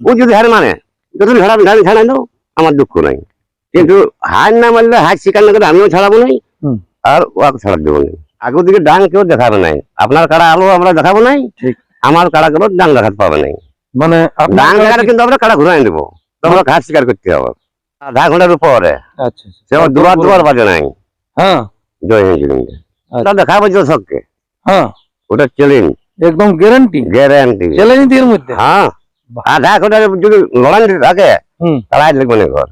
ও যদি হার মানে যত ঝাড়া ঝাড়ি ছাড়াই দাও আমার দুঃখ নাই। কিন্তু হার না মারলে হার শিকার না করে আমিও ছাড়াবো নাই। আর ওকে ছাড়া দেবো নাই। আগের দিকে ডাং কেউ দেখাবে নাই আপনার কাড়া আলো আমরা দেখাবো নাই আমার কাড়া কেউ ডাং দেখাতে পাবে নাই। মানে ডাং দেখালে কিন্তু আমরা কাড়া ঘুরাই দেবো তোমরা ঘাস শিকার করতে হবে। আধা ঘণ্টার উপরে আচ্ছা আচ্ছা। সে আমার দুবার দুবার বাজে নাই। হ্যাঁ। জয় হয়েছিল ওটা দেখাবো যে সবকে। হ্যাঁ। ওটা চ্যালেঞ্জ একদম গ্যারান্টি গ্যারান্টি চ্যালেঞ্জ এর মধ্যে। হ্যাঁ। আধা ঘণ্টা যদি লড়াই থাকে তারাই লিখব না ঘর।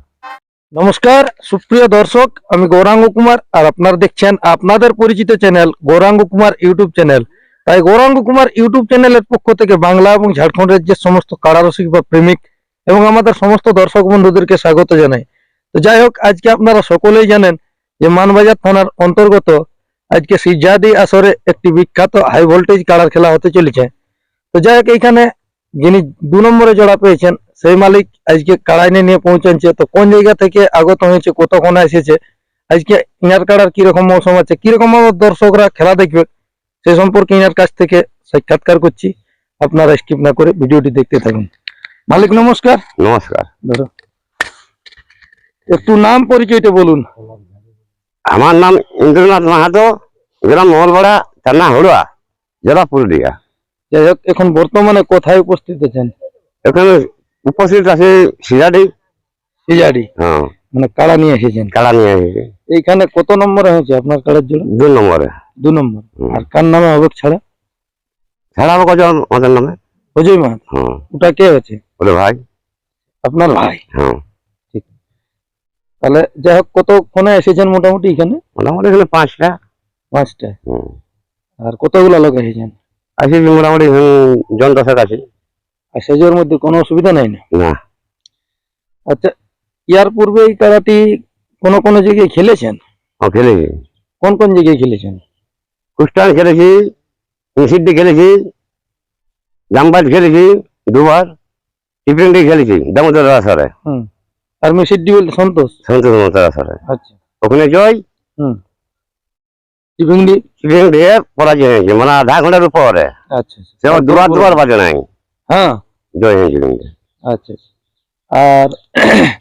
নমস্কার সুপ্রিয় দর্শক আমি গৌরাঙ্গ কুমার আর আপনারা দেখছেন আপনাদের পরিচিত channel Gouranga Kumar YouTube channel. তাই গৌরাঙ্গ কুমার ইউটিউব চ্যানেলের পক্ষ থেকে বাংলা এবং ঝাড়খণ্ড রাজ্যের সমস্ত কারারসিক বা প্রেমিক এবং আমাদের সমস্ত দর্শক বন্ধুদেরকে স্বাগত জানাই। তো যাই হোক আজকে আপনারা সকলেই জানেন যে মানবাজার থানার অন্তর্গত আজকে সিজাদি আসরে একটি বিখ্যাত হাই ভোল্টেজ কাড়ার খেলা হতে চলেছে। তো যাই হোক এইখানে যিনি দু নম্বরে জোড়া পেয়েছেন সেই মালিক আজকে কাড়াইনে নিয়ে পৌঁছাচ্ছে তো কোন জায়গা থেকে আগত হয়েছে কতক্ষণ এসেছে? আজকে ইনার কাড়ার কীরকম মৌসুম আছে? কীরকম দর্শকরা খেলা দেখবে? সে সম্পর্কে ইনার কাছ থেকে সাক্ষাৎকার করছি। আপনারা স্কিপ না করে ভিডিওটি দেখতে থাকুন। মালিক নমস্কার। নমস্কার। ধরো। একটু নাম পরিচয়টা বলুন। আমার নাম ইন্দ্রনাথ মাহাতো গ্রাম মহলপাড়া থানা হড়ুয়া জেলা পুরুলিয়া। যাই হোক এখন বর্তমানে কোথায় উপস্থিত আছেন? এখানে উপস্থিত আছে সিরাডি সিজাড়ি হ্যাঁ। মানে কাড়া নিয়ে এসেছেন? কাড়া নিয়ে এসেছে? এইখানে কত নম্বরে হয়েছে আপনার কাড়ার জন্য? দু নম্বরে। দু নম্বর। আর কার নামে হবে ছাড়া? ছাড়াবো কজন? আমাদের নামে? অজয় মাহাত। হ্যাঁ ওটা কে আছে বলে ভাই। আপনার ভাই? হ্যাঁ ঠিক। তাহলে যাই হোক কত ফোনে এসেছেন মোটামুটি এখানে? মোটামুটি এখানে পাঁচটা। পাঁচটা। আর কতগুলো লোক এসেছেন? আছে মোটামুটি জন দশেক আছে আর সেজোর মধ্যে কোনো অসুবিধা নাই না? না। আচ্ছা ইয়ার পূর্বে এই খেলাটি কোনো কোনো জায়গায় খেলেছেন? ও খেলেছি। কোন কোন জায়গায় খেলেছেন? কুষ্টান খেলেছি সিদ্ধি খেলেছি জামবাজ খেলেছি দুবার টিফিনটি খেলেছি দামোদর আসরে হুম। আর মিসির বলতে সন্তোষ? সন্তোষ মমতার আসরে আচ্ছা। ওখানে জয়। হুম। টিপিংডি টিফিন দিয়ে পরাজয় হয়েছে মানে আধা ঘণ্টার উপরে। আচ্ছা সে আমার দুবার দুবার বাজে নাই। হ্যাঁ। জয় হয়েছিল আচ্ছা আচ্ছা। আর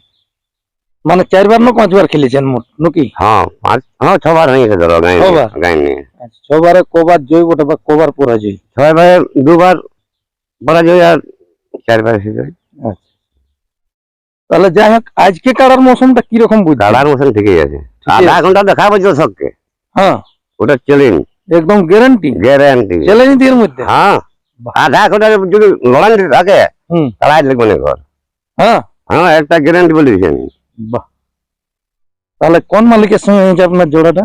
মানে চারবার না পাঁচবার খেলেছেন মোট নাকি? হ্যাঁ পাঁচ হ্যাঁ ছবার হয়ে গেছে ধরো গাই ছবার? গাই নিয়ে আচ্ছা ছবারে কবার জয় ওটা বা কবার পরাজয়? ছয় ভাই দুবার পরাজয় আর চারবার আচ্ছা। তাহলে যাই হোক আজকে কারার মৌসুমটা কীরকম বুঝছেন? দাঁড়ার মতন ঠিকই আছে। আধা ঘণ্টা দেখাবো যে সবকে। হ্যাঁ। ওটা চ্যালেঞ্জ একদম গ্যারান্টি গ্যারান্টি চ্যালেঞ্জ এর মধ্যে? হ্যাঁ। আধা ঘণ্টা যদি লড়াই থাকে হুম। তারাই লিখব না ঘর। হ্যাঁ। হ্যাঁ একটা গ্যারান্টি বলে দিয়েছেন। বাহ। তাহলে কোন মালিকের সঙ্গে হয়েছে আপনার জোড়াটা?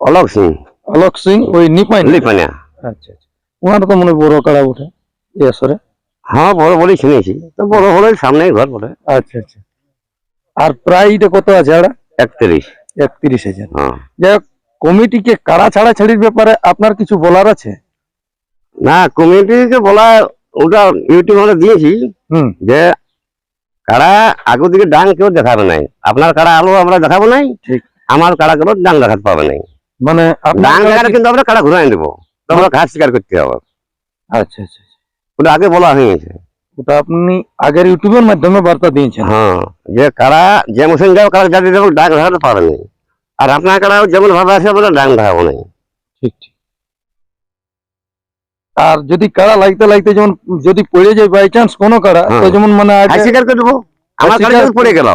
অলোক সিং। অলোক সিং ওই নিপাই লিপানিয়া আচ্ছা আচ্ছা। ওনার তো মনে বড় কাড়া ওঠে এই আসরে। হ্যাঁ বড় বড়ই শুনেছি। তো বড় হলো সামনেই ঘর বলে আচ্ছা আচ্ছা। আর প্রাইটা কত আছে একত্রিশ। একত্রিশ হাজার। হ্যাঁ। যাই কমিটিকে কারা ছাড়া ছাড়ির ব্যাপারে আপনার কিছু বলার আছে? না কমিটিকে বলা ওটা ইউটিউবে আমরা দিয়েছি যে কারা আগের দিকে ডাং কেউ দেখাবে নাই। আপনার কারা আলো আমরা দেখাবো নাই ঠিক। আমার কারা কেউ ডাং দেখাতে পাবে নাই। মানে ডাং দেখালে কিন্তু আমরা কারা ঘুরাই দেবো? তোমরা ঘাস শিকার করতে হবে। আচ্ছা আচ্ছা আচ্ছা। ওটা আগে বলা হয়ে গেছে ওটা আপনি আগের ইউটিউবের মাধ্যমে বার্তা দিয়েছেন। হ্যাঁ যে কারা যে যাও কারা জাতি দেবো ডাং দেখাতে পারে নাই আর আপনার কারা যেমন ভাবে আছে আমরা ডাং দেখাবো নাই ঠিক ঠিক। আর যদি কাড়া লাগতে লাগতে যেমন যদি পড়ে যায় বাই চান্স কোনো তো হ্যাঁ। যেমন মানে শিকার করে দেবো আমার কারা পড়ে গেল।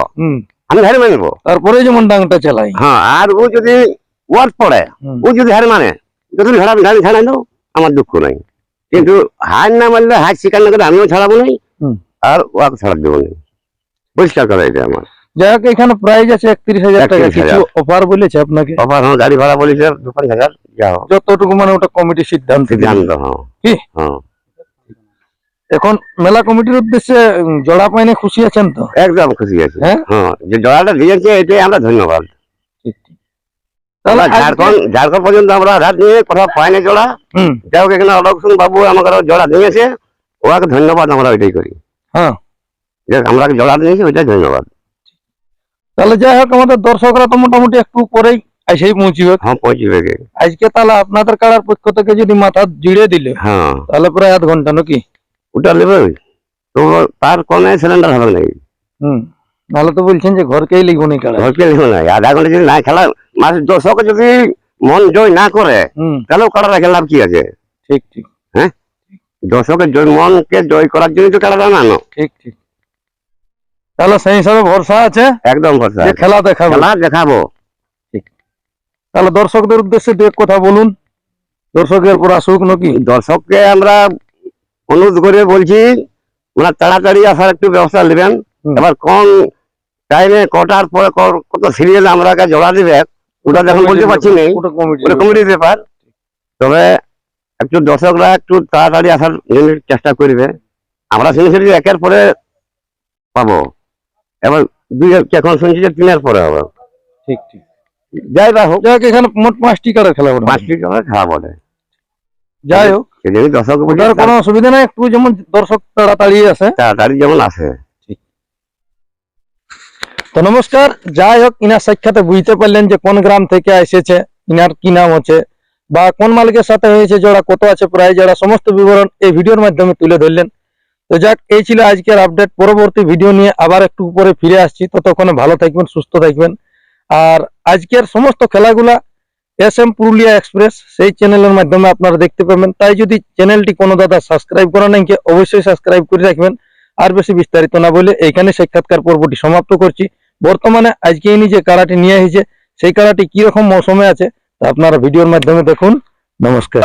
আমি হারে মেনে নেব তারপরে যেমন ডাংটা চালাই। হ্যাঁ আর ও যদি ওয়ার্ড পড়ে ও যদি হার মানে যদি ঝাড়া ঝাড়ি ছাড়াই দাও আমার দুঃখ নাই। কিন্তু হার না মারলে হার শিকার না করে আমিও ছাড়াবো নাই। আর ওকে ছাড়া দেবো না। পরিষ্কার করা এটা আমার। যাই হোক এখানে প্রাইস আছে একত্রিশ হাজার টাকা। 31,000 কিছু অফার বলেছে আপনাকে? অফার হ্যাঁ গাড়ি ভাড়া বলেছে দু পাঁচ হাজার যাও যতটুকু মানে ওটা কমিটি সিদ্ধান্ত। সিদ্ধান্ত হ্যাঁ। কি? হ্যাঁ। এখন মেলা কমিটির উদ্দেশ্যে জোড়া পাইনে খুশি আছেন তো? একদম খুশি আছি। হ্যাঁ? হ্যাঁ যে জড়াটা দিয়েছে এটাই আমরা ধন্যবাদ। তাহলে ঝাড়খণ্ড ঝাড়খণ্ড পর্যন্ত আমরা আধার নিয়ে কোথাও পাইনি জোড়া। যাই হোক এখানে অলোক সিং বাবু আমাকে জোড়া দিয়েছে। ওকে ধন্যবাদ আমরা ওইটাই করি। হ্যাঁ। আমরা জোড়া দিয়েছি ওইটাই ধন্যবাদ। তাহলে যাই হোক আমাদের দর্শকরা তো মোটামুটি একটু পরেই এসেই পৌঁছবে। হ্যাঁ পৌঁছবে। আজকে তাহলে আপনাদের কাড়ার পক্ষ থেকে যদি মাথা জুড়ে দিলে হ্যাঁ। তাহলে প্রায় আধ ঘণ্টা নাকি? ওটা নেবে? তো তার কোনো সিলিন্ডার হবে না। হুম। নাহলে তো বলছেন যে ঘরকেই লিখব নি কাড়া ঘরকে লিখবে না। আধা ঘণ্টা যদি না খেলা মাস দর্শক যদি মন জয় না করে তাহলে কাটা রেখে লাভ কি আছে? ঠিক ঠিক। হ্যাঁ? দর্শকের জয় মনকে জয় করার জন্য তো খেলাটা না না ঠিক ঠিক। তাহলে সেই হিসাবে ভরসা আছে? একদম ভরসা খেলা দেখাবো। খেলা দেখাবো। ঠিক। তাহলে দর্শকদের উদ্দেশ্যে দু এক কথা বলুন। দর্শকের পর আসুক নাকি? দর্শককে আমরা অনুরোধ করে বলছি মানে তাড়াতাড়ি আসার একটু ব্যবস্থা নেবেন। এবার কোন টাইমে কটার পরে কত সিরিয়াল আমরা জোড়া দিবে ওটা এখন বলতে পারছি না ওটা কমিটির ব্যাপার তবে একটু দর্শকরা একটু তাড়াতাড়ি আসার চেষ্টা করবে। আমরা শুনেছি একের পরে পাবো। এবার দুই এখন শুনছি যে তিনের পরে হবে। ঠিক ঠিক। যাই বা হোক। এখানে মোট পাঁচটি কারের খেলা বটে। পাঁচটি করে খারাপ হবে যাই হোক দর্শক কোনো অসুবিধা নাই একটু যেমন দর্শক তাড়াতাড়ি আসে তাড়াতাড়ি যেমন আসে তো নমস্কার, যাই হোক, ইনার সাক্ষাতে বুঝতে পারলেন যে কোন গ্রাম থেকে এসেছে, ইনার কি নাম আছে বা কোন মালিকের সাথে হয়েছে, জোড়া, কত আছে প্রায় জোড়া, সমস্ত বিবরণ এই ভিডিওর মাধ্যমে তুলে ধরলেন। তো যাক, এই ছিল আজকের আপডেট পরবর্তী ভিডিও নিয়ে আবার একটু পরে ফিরে আসছি। ততক্ষণে ভালো থাকবেন, সুস্থ থাকবেন। আর আজকের সমস্ত খেলাগুলা এস এম পুরুলিয়া এক্সপ্রেস সেই চ্যানেলের মাধ্যমে আপনারা দেখতে পাবেন। তাই যদি চ্যানেলটি কোনো দাদা সাবস্ক্রাইব করা নাই অবশ্যই সাবস্ক্রাইব করে রাখবেন। আর বেশি বিস্তারিত না বলে এইখানে সাক্ষাৎকার পর্বটি সমাপ্ত করছি। বর্তমানে আজকে ইনি যে কারাটি নিয়ে এসেছে, সেই কারাটি কীরকম মৌসুমে আছে তা আপনারা ভিডিওর মাধ্যমে দেখুন। নমস্কার।